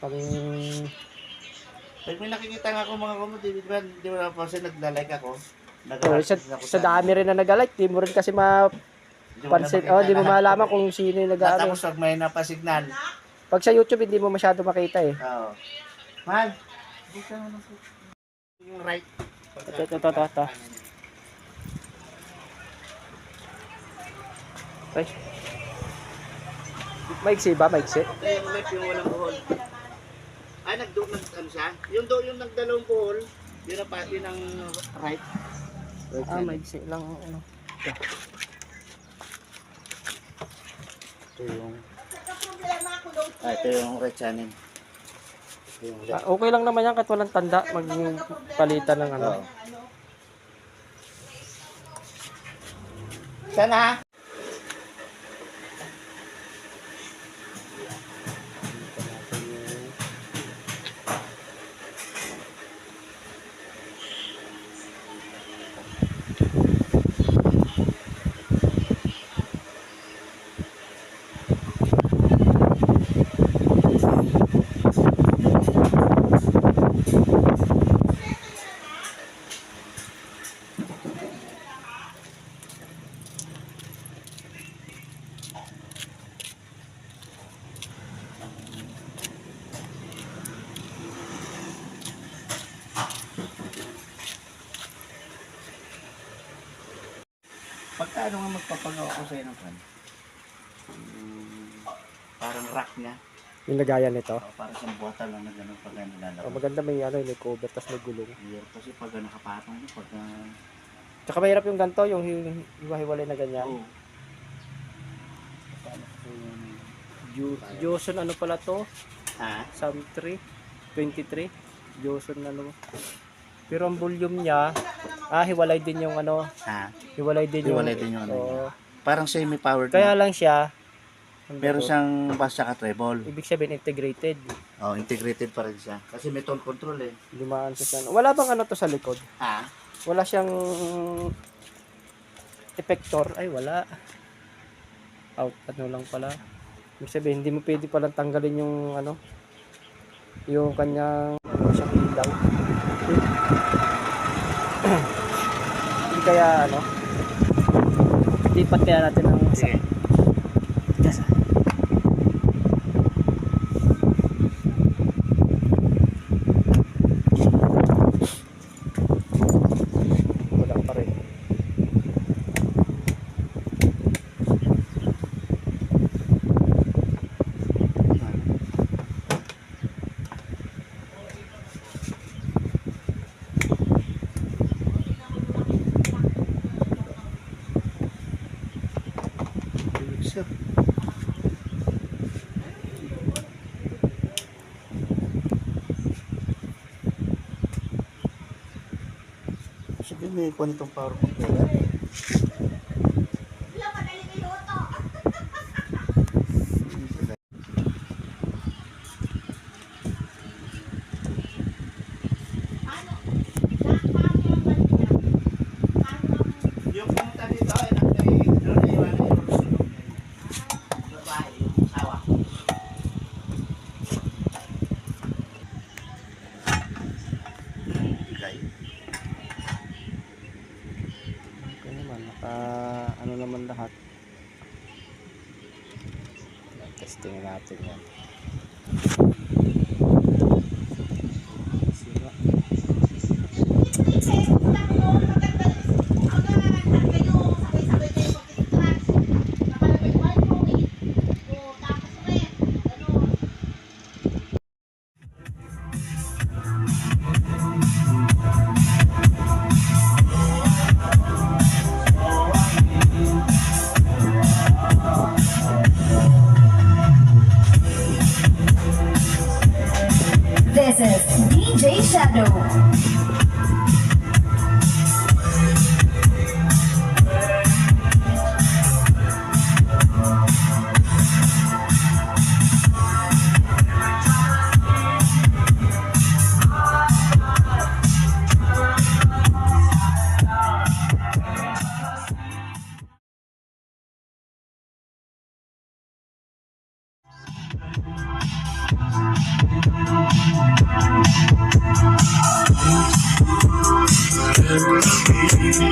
Pang... Pag may nakikita nga ako mga kumot, di ba, di ba napansin, naglalike ako. Oh, sa, sa dami rin na nag-like, di mo rin kasi mapansin, oh, di mo malaman kung sino yung nag-ano. Tapos pag may napasignan. Pag sa YouTube, hindi mo masyado makita eh. Oo. Mahal. Yung right. Ito, ito, ito, ito, ito. Ay. Maiksi ba? Maiksi? Yung left, yung walang buhol. Ay, nagdo nag ano siya? Yung do yung nagdalawang buhol, yun ang pati ng right. Ah, maiksi lang. Ano. Ito yung Ah, ito yung right channel. Ito yung Ah, okay lang naman yan kahit walang tanda. Maging palitan ng ano. Sana. Pagka ano nga magpapagawa ko sa'yo ng fan? Um, parang rack niya. Yung lagayan nito. O, para sa buwata lang na gano'n pag ano Oh, maganda may ano, may cover tapos may gulong. Yeah, kasi pag nakapatong pag uh, Tsaka mahirap yung ganito, yung hi- hiwa-hiwalay na ganyan. oh. Ko yung... Ju- Joson ano pala to? Ha? Sam 3, 23. Joson ano. Pero ang volume niya, ah, hiwalay din yung ano, Ha? hiwalay din yung... Hiwalay din yung ano Oo. Parang semi-powered Kaya na. lang siya, ano Meron to? siyang bass at treble. ibig sabihin integrated. Oh, integrated pa rin siya. Kasi may tone control eh. Lumaan siya sa ano. Wala bang ano to sa likod? Ha? Wala siyang effector. Ay, wala. Out, ano lang pala. Ibig sabihin, hindi mo pwede palang tanggalin yung ano, yung kanyang ano siyang ilaw. Hindi kaya ano, lipat kaya natin ng isa. Sige. Yes. Wala pa rin. Siya. Sige, may kuha nitong power controller. Yung pumunta dito ay nagtay, doon ay iwan yung sunog niya. Babae, yung asawa. Bigay. Okay naman, naka naman lahat. Testing natin yan. Shadow. Thank